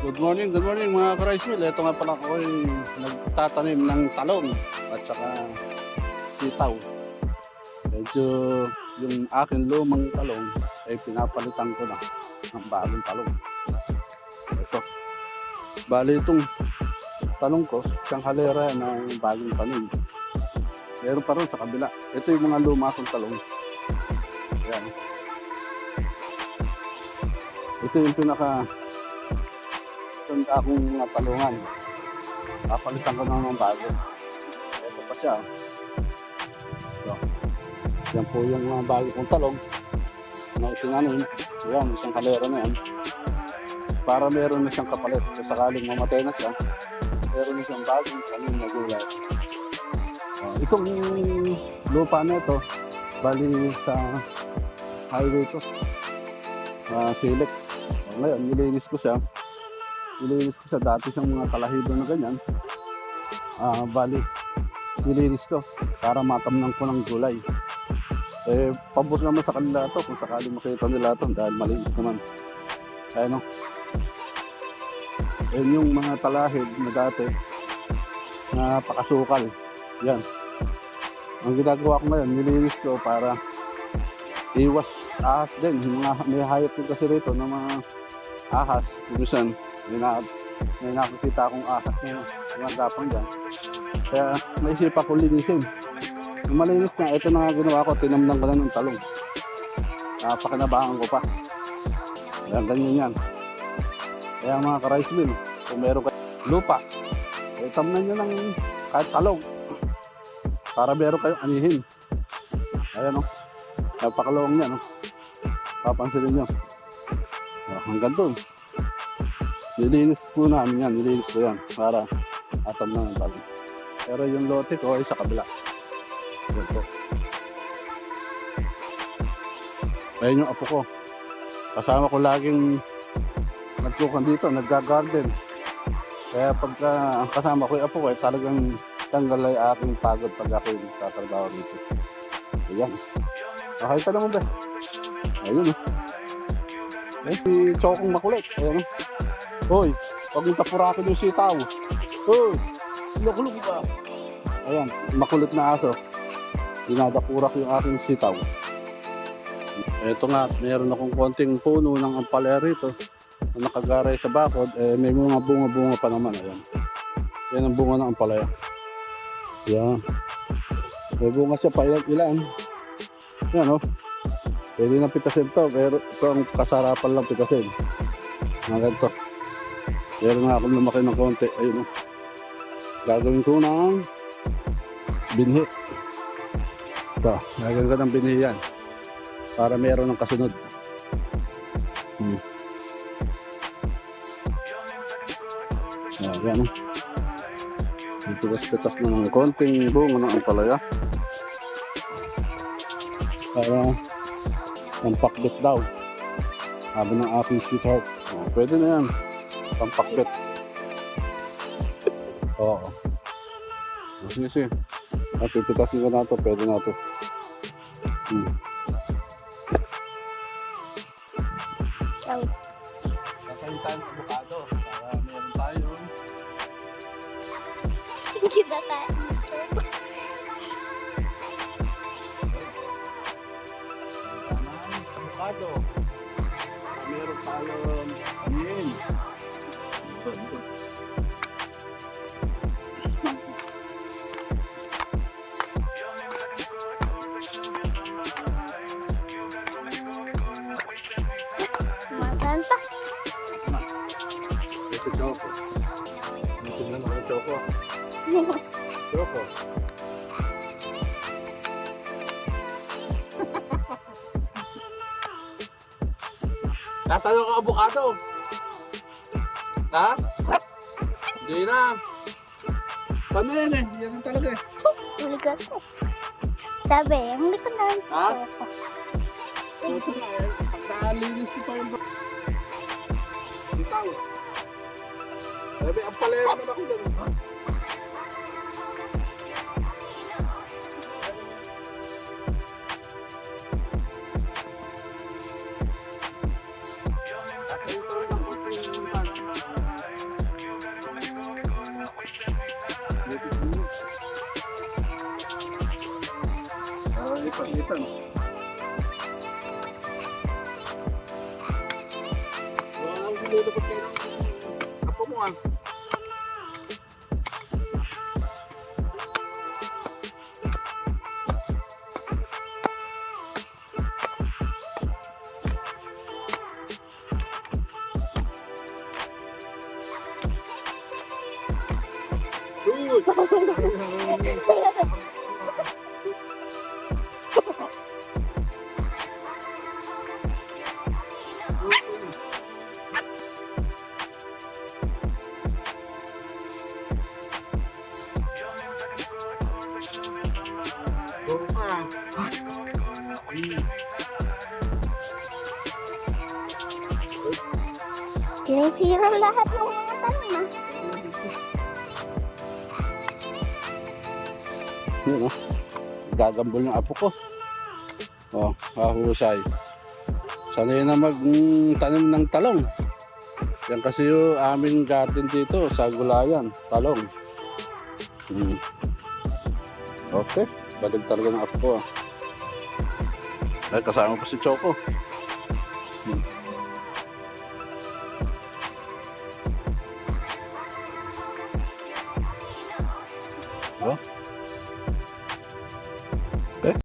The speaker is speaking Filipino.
Good morning, good morning mga ka-rice Ito nga pala ako yung nagtatanim ng talong at saka sitaw. Medyo yung aking lumang talong ay pinapalitan ko na ng bagong talong. Ito. Bali itong talong ko, isang halera ng bagong tanim. Meron pa rin sa kabila. Ito yung mga luma kong talong. Ayan. Ito yung pinaka tanda akong mga talungan. Papalitan ko na ng bago. Ito pa siya. So, yan po yung mga bago kong talong na itinanim. Yan, isang kalera na yan. Para meron na siyang kapalit. Kung sakaling mamatay na siya, meron na siyang bagong tanim na gulay. Uh, itong lupa na ito, bali sa highway to. Uh, Silek. Uh, ngayon, nilinis ko siya nilinis ko sa dati siyang mga talahido na ganyan. Ah, bali, nilinis ko para matamnan ko ng gulay. Eh, pabor naman sa kanila to kung sakali makita nila to dahil malinis naman. Kaya no. Eh, yung mga talahid na dati na pakasukal. Yan. Ang ginagawa ko ngayon, nilinis ko para iwas ahas din. Mga may hayop din kasi rito ng mga ahas. Kung may, na, may nakikita akong ahas na mga gapang dyan. Kaya naisip ako linisin. Yung malinis na, ito na nga ginawa ko, tinamnang ko lang ng talong. Uh, pakinabangan ko pa. Kaya ganyan yan. Kaya mga ka-rice mill, kung meron kayo lupa, eh, tamnan nyo ng kahit talong. Para meron kayong anihin. Ayan o. Oh. Napakalawang yan o. Oh. Papansinin nyo. Oh, hanggang doon. Nilinis po namin yan, nilinis ko yan para atam na ng talong. Pero yung lote ko ay sa kabila. Yan po. Ayun yung apo ko. Kasama ko laging nagkukan dito, nagga-garden. Kaya pagka ang kasama ko yung apo ko ay talagang tanggal ay aking pagod pag ako yung tatrabaho dito. Ayan. Okay ka naman ba? Ayun o. Ay, si Chokong makulit. Ayun o. Hoy, pag nagkapurakin yung sitaw. Hoy, sinukulog ba? Ayan, makulit na aso. Dinadapurak yung aking sitaw. Ito nga, meron akong konting puno ng ampalaya rito na nakagaray sa bakod. Eh, may mga bunga-bunga pa naman. Ayan. Yan ang bunga ng ampalaya. Yan. May bunga siya pa ilan. Yan o. Oh. Pwede na pitasin to. Pero ito ang kasarapan lang pitasin. Mga ganito. Meron nga akong lumaki ng konti. Ayun o. Gagawin ko ng binhi. Ito. Gagawin ko ng binhi yan. Para meron ng kasunod. Hmm. Ayan o. Pitas-pitas na ng konting bunga ng ampalaya. Para ang pakbit daw. Sabi ng aking sweetheart. Oh, pwede na yan. Pampakbit. Oo. Sige, sige. At pipitasin ko na ito. Pwede na ito. Hmm. Kakain tayo ng avocado. Para meron tayo. Kita tayo. Avocado. Meron tayong onion. Ito, ito. Choco. Gusto na ng choco. Choco. Tatanong ka avocado. Ha? Hindi na. Paano yan eh? Yan ang talaga eh. Huli ko. Sabi, ang na lang Ha? ko. Ito nga eh. Nakalinis ko pa yung Bitaw. Sabi, ang palaya naman ako dyan. Nilulubot kayo ng apo mo ah. Sinisira lahat ng mga tanim ah. Yun oh. Gagambol ng apo ko. Oh, hahusay. Sanay na mag-tanim ng talong. Yan kasi yung aming garden dito sa gulayan. Talong. Hmm. Okay. Balag talaga ng apo ko. ah. Ay, kasama pa si Choco.